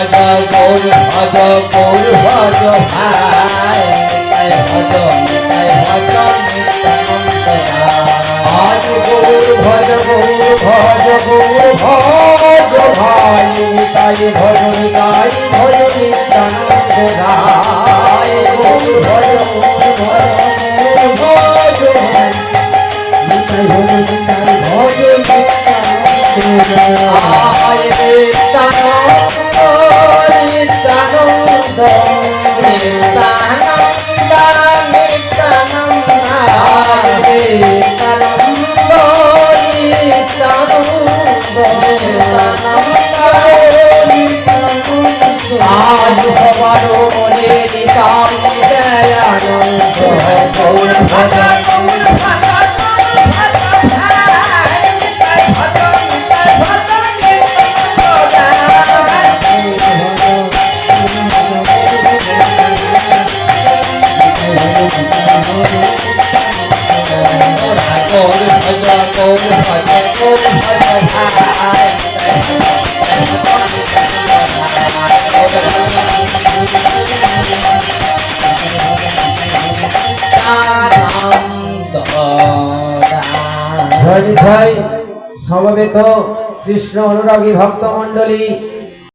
ভজ গৌর ভজ গৌর ভজ ভাই নিতাই ভজ নিতাই ভজ নিত্যানন্দ গৌর ভজ গৌর ভজ গৌর ভজ ভাই তাই ভজন গাই ভজ নিত্যানন্দ রায় গৌর ভজ গৌর ভজ ভজ ভাই নিতাই ভজ নিতাই ভজ নিত্যানন্দ রায় নিত্যানন্দ মনে দয়ানন্দ গৌর ভজন গৌর ভজ গৌর ভজ গৌর ভজ ভাই সমবেত কৃষ্ণ অনুরাগী ভক্ত মন্ডলী